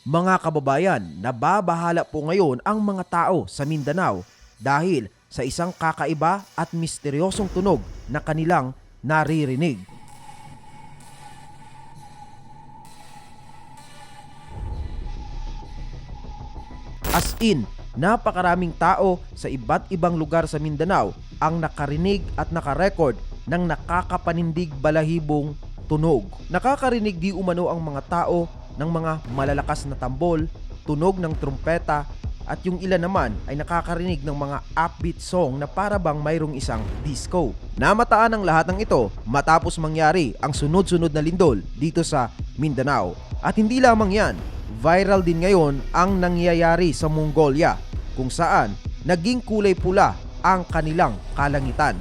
Mga kababayan, nababahala po ngayon ang mga tao sa Mindanao dahil sa isang kakaiba at misteryosong tunog na kanilang naririnig. As in, napakaraming tao sa iba't ibang lugar sa Mindanao ang nakarinig at nakarecord ng nakakapanindig balahibong tunog. Nakakarinig di umano ang mga tao ng mga malalakas na tambol, tunog ng trumpeta, at yung ilan naman ay nakakarinig ng mga upbeat song na para bang mayroong isang disco. Namataan ang lahat ng ito matapos mangyari ang sunod-sunod na lindol dito sa Mindanao. At hindi lamang yan, viral din ngayon ang nangyayari sa Mongolia kung saan naging kulay pula ang kanilang kalangitan.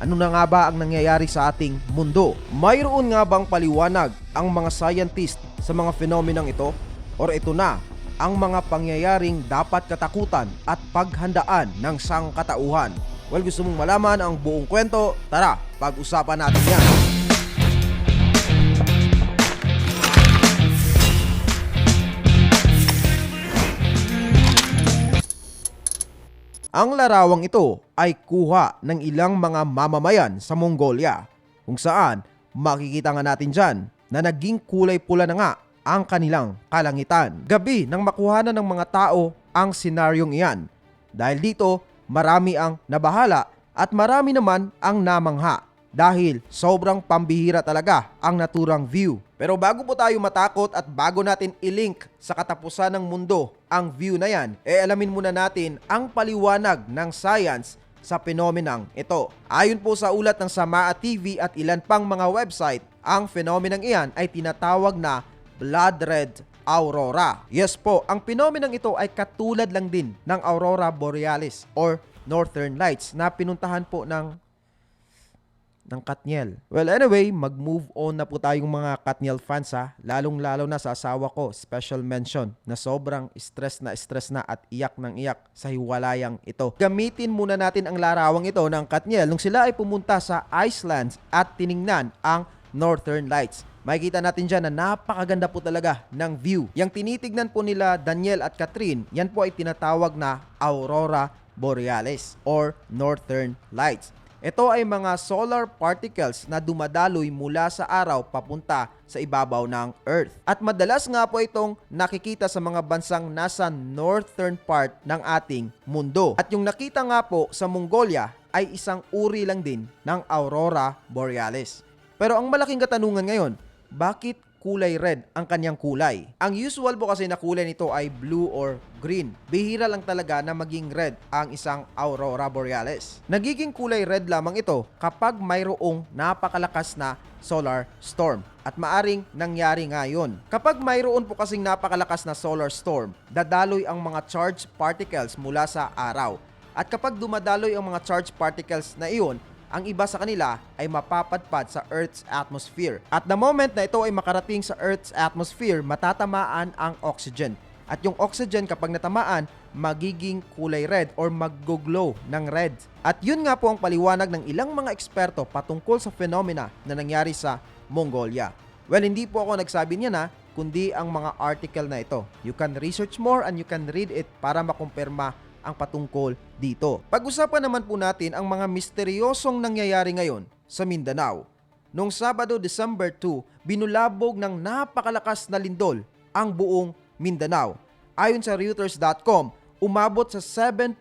Ano na nga ba ang nangyayari sa ating mundo? Mayroon nga bang paliwanag ang mga scientist sa mga fenomenang ito? Or ito na, ang mga pangyayaring dapat katakutan at paghandaan ng sangkatauhan? Well, gusto mong malaman ang buong kwento? Tara, pag-usapan natin yan. Ang larawang ito ay kuha ng ilang mga mamamayan sa Mongolia kung saan makikita nga natin dyan na naging kulay pula na nga ang kanilang kalangitan. Gabi nang makuhanan ng mga tao ang senaryong iyan. Dahil dito, marami ang nabahala at marami naman ang namangha dahil sobrang pambihira talaga ang naturang view. Pero bago po tayo matakot at bago natin ilink sa katapusan ng mundo ang view na yan, e alamin muna natin ang paliwanag ng science sa fenomenang ito. Ayon po sa ulat ng Samaa TV at ilan pang mga website, ang fenomenang iyan ay tinatawag na blood red aurora. Yes po, ang fenomenang ito ay katulad lang din ng aurora borealis or northern lights na pinuntahan po ng ng Katniel. Well, anyway, mag-move on na po tayong mga Katniel fans ha. Lalong-lalo na sa asawa ko, special mention na sobrang stress na stress na at iyak ng iyak sa hiwalayang ito. Gamitin muna natin ang larawang ito ng Katniel nung sila ay pumunta sa Iceland at tiningnan ang Northern Lights. Makikita natin dyan na napakaganda po talaga ng view. Yang tinitignan po nila Daniel at Catherine, yan po ay tinatawag na Aurora Borealis or Northern Lights. Ito ay mga solar particles na dumadaloy mula sa araw papunta sa ibabaw ng Earth. At madalas nga po itong nakikita sa mga bansang nasa northern part ng ating mundo. At yung nakita nga po sa Mongolia ay isang uri lang din ng Aurora Borealis. Pero ang malaking katanungan ngayon, bakit kulay red ang kanyang kulay. Ang usual po kasi na kulay nito ay blue or green. Bihira lang talaga na maging red ang isang aurora borealis. Nagiging kulay red lamang ito kapag mayroong napakalakas na solar storm. At maaring nangyari ngayon. Kapag mayroon po kasing napakalakas na solar storm, dadaloy ang mga charged particles mula sa araw. At kapag dumadaloy ang mga charged particles na iyon, ang iba sa kanila ay mapapadpad sa Earth's atmosphere. At the moment na ito ay makarating sa Earth's atmosphere, matatamaan ang oxygen. At yung oxygen kapag natamaan, magiging kulay red or mag-glow ng red. At yun nga po ang paliwanag ng ilang mga eksperto patungkol sa phenomena na nangyari sa Mongolia. Well, hindi po ako nagsabi niya na, kundi ang mga article na ito. You can research more and you can read it para makumpirma ang patungkol dito. Pag-usapan naman po natin ang mga misteryosong nangyayari ngayon sa Mindanao. Noong Sabado, December 2, binulabog ng napakalakas na lindol ang buong Mindanao. Ayon sa Reuters.com, umabot sa 7.5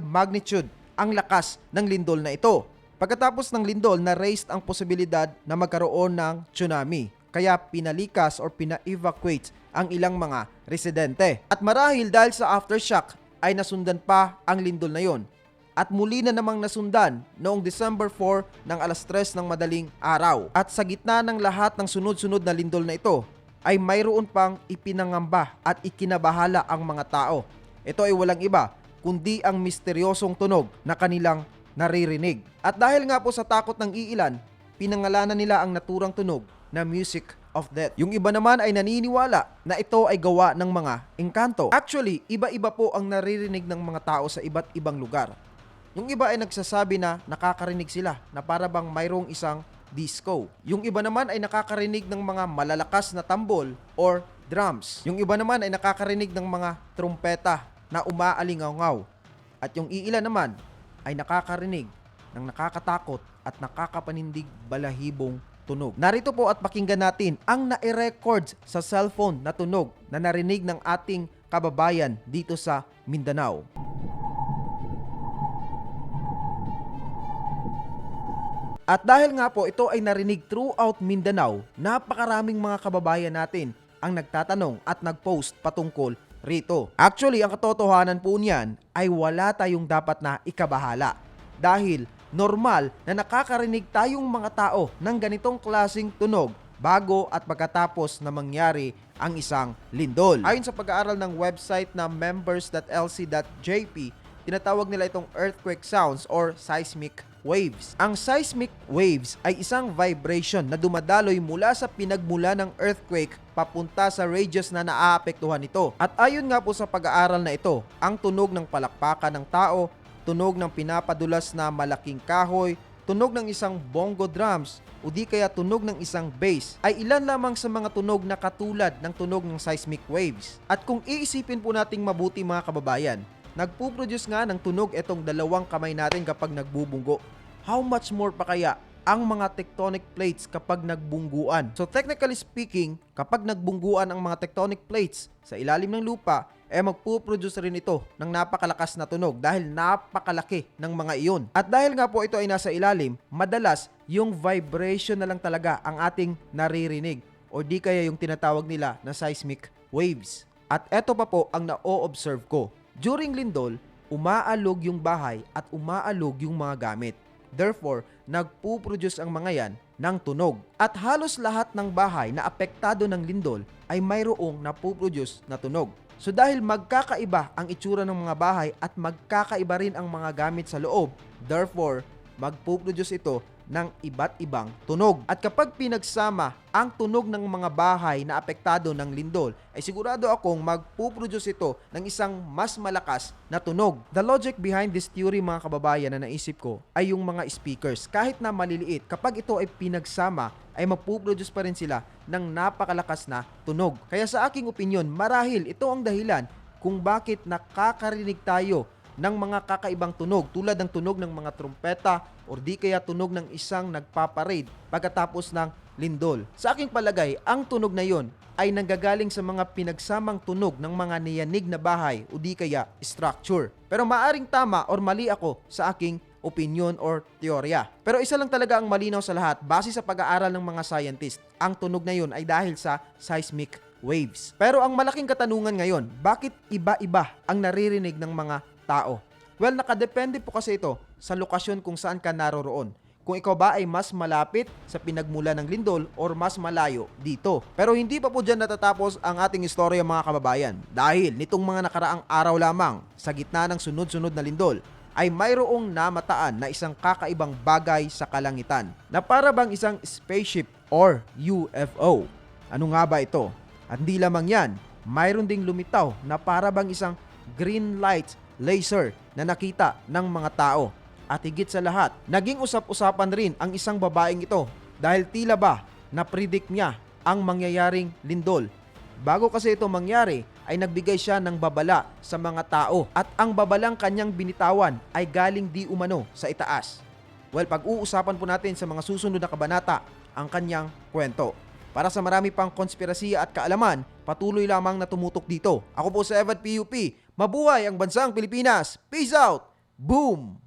magnitude ang lakas ng lindol na ito. Pagkatapos ng lindol, na-raised ang posibilidad na magkaroon ng tsunami. Kaya pinalikas or pina-evacuate ang ilang mga residente. At marahil dahil sa aftershock ay nasundan pa ang lindol na yon. At muli na namang nasundan noong December 4 ng alas 3 ng madaling araw. At sa gitna ng lahat ng sunod-sunod na lindol na ito, ay mayroon pang ipinangamba at ikinabahala ang mga tao. Ito ay walang iba, kundi ang misteryosong tunog na kanilang naririnig. At dahil nga po sa takot ng iilan, pinangalanan nila ang naturang tunog na music of death. Yung iba naman ay naniniwala na ito ay gawa ng mga engkanto. Actually, iba-iba po ang naririnig ng mga tao sa iba't ibang lugar. Yung iba ay nagsasabi na nakakarinig sila na para bang mayroong isang disco. Yung iba naman ay nakakarinig ng mga malalakas na tambol or drums. Yung iba naman ay nakakarinig ng mga trumpeta na umaalingaw At yung iilan naman ay nakakarinig ng nakakatakot at nakakapanindig balahibong tunog. Narito po at pakinggan natin ang nai-records sa cellphone na tunog na narinig ng ating kababayan dito sa Mindanao. At dahil nga po ito ay narinig throughout Mindanao, napakaraming mga kababayan natin ang nagtatanong at nagpost patungkol rito. Actually, ang katotohanan po niyan ay wala tayong dapat na ikabahala. Dahil normal na nakakarinig tayong mga tao ng ganitong klasing tunog bago at pagkatapos na mangyari ang isang lindol. Ayon sa pag-aaral ng website na members.lc.jp, tinatawag nila itong earthquake sounds or seismic waves. Ang seismic waves ay isang vibration na dumadaloy mula sa pinagmula ng earthquake papunta sa radius na naaapektuhan nito. At ayon nga po sa pag-aaral na ito, ang tunog ng palakpakan ng tao, tunog ng pinapadulas na malaking kahoy, tunog ng isang bongo drums, o di kaya tunog ng isang bass ay ilan lamang sa mga tunog na katulad ng tunog ng seismic waves. At kung iisipin po nating mabuti mga kababayan, nagpuproduce nga ng tunog itong dalawang kamay natin kapag nagbubunggo. How much more pa kaya ang mga tectonic plates kapag nagbungguan? So technically speaking, kapag nagbungguan ang mga tectonic plates sa ilalim ng lupa, eh magpuproduce rin ito ng napakalakas na tunog dahil napakalaki ng mga iyon. At dahil nga po ito ay nasa ilalim, madalas yung vibration na lang talaga ang ating naririnig o di kaya yung tinatawag nila na seismic waves. At eto pa po ang na-o-observe ko. During lindol, umaalog yung bahay at umaalog yung mga gamit. Therefore, nagpuproduce ang mga yan ng tunog. At halos lahat ng bahay na apektado ng lindol ay mayroong napuproduce na tunog. So dahil magkakaiba ang itsura ng mga bahay at magkakaiba rin ang mga gamit sa loob, therefore, magpuproduce ito ng iba't ibang tunog. At kapag pinagsama ang tunog ng mga bahay na apektado ng lindol, ay sigurado akong magpuproduce ito ng isang mas malakas na tunog. The logic behind this theory mga kababayan na naisip ko ay yung mga speakers. Kahit na maliliit, kapag ito ay pinagsama, ay magpuproduce pa rin sila ng napakalakas na tunog. Kaya sa aking opinion, marahil ito ang dahilan kung bakit nakakarinig tayo ng mga kakaibang tunog tulad ng tunog ng mga trumpeta or di kaya tunog ng isang nagpaparade pagkatapos ng lindol. Sa aking palagay, ang tunog na yon ay nanggagaling sa mga pinagsamang tunog ng mga niyanig na bahay o di kaya structure. Pero maaring tama or mali ako sa aking opinion or teorya. Pero isa lang talaga ang malinaw sa lahat base sa pag-aaral ng mga scientist. Ang tunog na yon ay dahil sa seismic waves. Pero ang malaking katanungan ngayon, bakit iba-iba ang naririnig ng mga tao? Well, nakadepende po kasi ito sa lokasyon kung saan ka naroroon. Kung ikaw ba ay mas malapit sa pinagmula ng lindol or mas malayo dito. Pero hindi pa po dyan natatapos ang ating istorya mga kababayan. Dahil nitong mga nakaraang araw lamang sa gitna ng sunod-sunod na lindol, ay mayroong namataan na isang kakaibang bagay sa kalangitan na para bang isang spaceship or UFO. Ano nga ba ito? At hindi lamang yan, mayroon ding lumitaw na para bang isang green light laser na nakita ng mga tao. At higit sa lahat, naging usap-usapan rin ang isang babaeng ito dahil tila ba na-predict niya ang mangyayaring lindol. Bago kasi ito mangyari, ay nagbigay siya ng babala sa mga tao at ang babalang kanyang binitawan ay galing di umano sa itaas. Well, pag-uusapan po natin sa mga susunod na kabanata ang kanyang kwento. Para sa marami pang konspirasiya at kaalaman, patuloy lamang na tumutok dito. Ako po sa Evad PUP. Mabuhay ang bansang Pilipinas. Peace out! Boom!